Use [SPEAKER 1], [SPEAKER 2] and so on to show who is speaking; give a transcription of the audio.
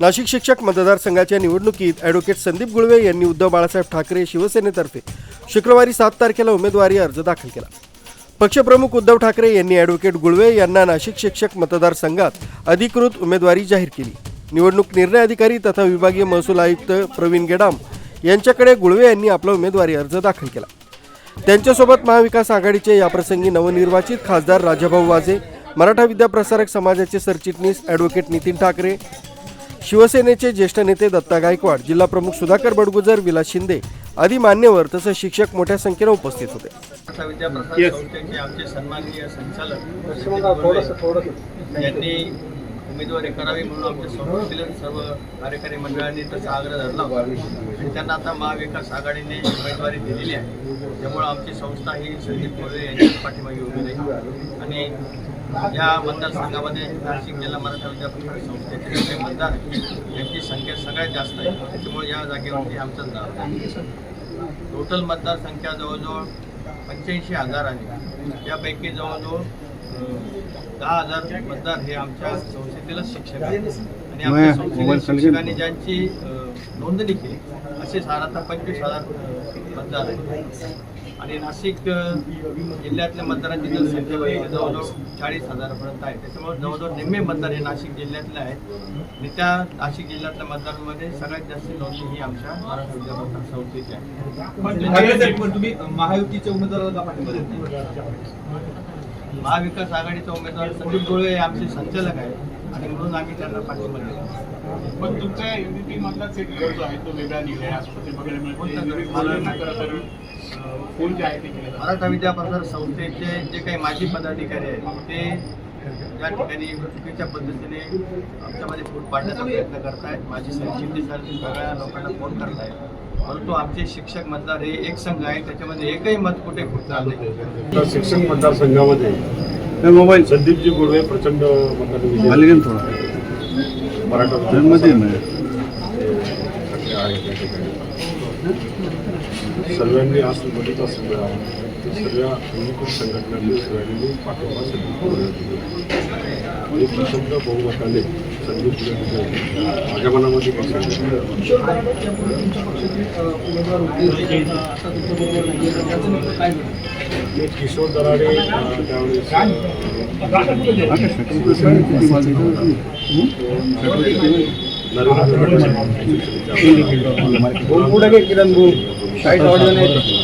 [SPEAKER 1] नाशिक शिक्षक मतदारसंघाच्या निवडणुकीत ॲडव्होकेट संदीप गुळवे यांनी उद्धव बाळासाहेब ठाकरे शिवसेनेतर्फे शुक्रवारी सात तारखेला उमेदवारी अर्ज दाखल केला. पक्षप्रमुख उद्धव ठाकरे यांनी ॲडव्होकेट गुळवे यांना नाशिक शिक्षक मतदारसंघात अधिकृत उमेदवारी जाहीर केली. निवडणूक निर्णय अधिकारी तथा विभागीय महसूल आयुक्त प्रवीण गेडाम यांच्याकडे गुळवे यांनी आपला उमेदवारी अर्ज दाखल केला. त्यांच्यासोबत महाविकास आघाडीचे याप्रसंगी नवनिर्वाचित खासदार राजाभाऊ वाजे मराठा विद्याप्रसारक समाजाचे सरचिटणीस ॲडव्होकेट नितीन ठाकरे शिवसेनेचे ज्येष्ठ नेते दत्ता गायकवाड जिल्हा प्रमुख सुधाकर बडगुजर विलास शिंदे आदी मान्यवर तसंच शिक्षक मोठ्या संख्येनं उपस्थित होते.
[SPEAKER 2] आमचे सन्माननीय संचालक यांनी उमेदवारी करावी म्हणून आमच्या संस्थेतील सर्व कार्यकारी मंडळांनी तसा आग्रह धरला आणि त्यांना आता महाविकास आघाडीने उमेदवारी दिलेली आहे. त्यामुळं आमची संस्था ही संदीप मोरे यांच्या पाठीमागे उभी राहील. आणि या मतदारसंघामध्ये नाशिक जिल्हा मराठा विद्यापीठ संस्थेचे जे मतदार यांची संख्या सगळ्यात जास्त आहे. त्याच्यामुळे या जागेवरती आमचं नाव आहे. टोटल मतदारसंख्या जवळजवळ पंच्याऐंशी हजार आहे. त्यापैकी जवळजवळ दहा हजार मतदार हे आमच्या संस्थेतीलच शिक्षक आहेत. आणि आमच्या संस्थेतील शिक्षकांनी ज्यांची नोंदणी केली असे साधारणतः पंचवीस हजार मतदार आहेत. आणि नाशिक जिल्ह्यातल्या मतदारांची जनसंख्या जवळजवळ चाळीस हजारापर्यंत आहे. त्याच्यामुळे जवळजवळ निम्मे मतदार हे नाशिक जिल्ह्यातले आहेत. आणि त्या नाशिक जिल्ह्यातल्या मतदारांमध्ये सगळ्यात जास्त नोंदणी ही आमच्या मराठा विद्यापीठ संस्थेची आहे.
[SPEAKER 3] पण तुम्ही महायुतीच्या उमेदवाराला पाठिंबा देत नाही?
[SPEAKER 2] महाविकास आघाडीचा उमेदवार संदीप गोळे हे आमचे संचालक आहेत. आणि म्हणून आम्ही त्यांना पाठिंबा देतो.
[SPEAKER 4] पण तुमच्या एमडीपी मधलाच एक जो आहे? तो वेगळा निघाला आजपर्यंत बघायला.
[SPEAKER 2] मराठा विद्याप्रसार संस्थेचे जे काही माजी पदाधिकारी आहेत ते या ठिकाणी चुकीच्या पद्धतीने आमच्यामध्ये फूट पाडण्याचा प्रयत्न करतायत. माझी सरचिटणीस सगळ्या लोकांना फोन करतायत. परंतु आमचे शिक्षक मतदार हे एक संघ आहे त्याच्यामध्ये एकही मत कुठे फुटणार नाही.
[SPEAKER 5] तर शिक्षक मतदारसंघामध्ये मोबाईल संदीपजी गुळवे प्रचंड मराठा सगळे. सर्वांनी आज बघित असेल सर्व हिंदू संघटनांनी सर्वांनी पाठिंबा दिला. आणि प्रचंड बहुमताने गुळवे माझ्या मनामध्ये किशोर दराडे त्यावेळेस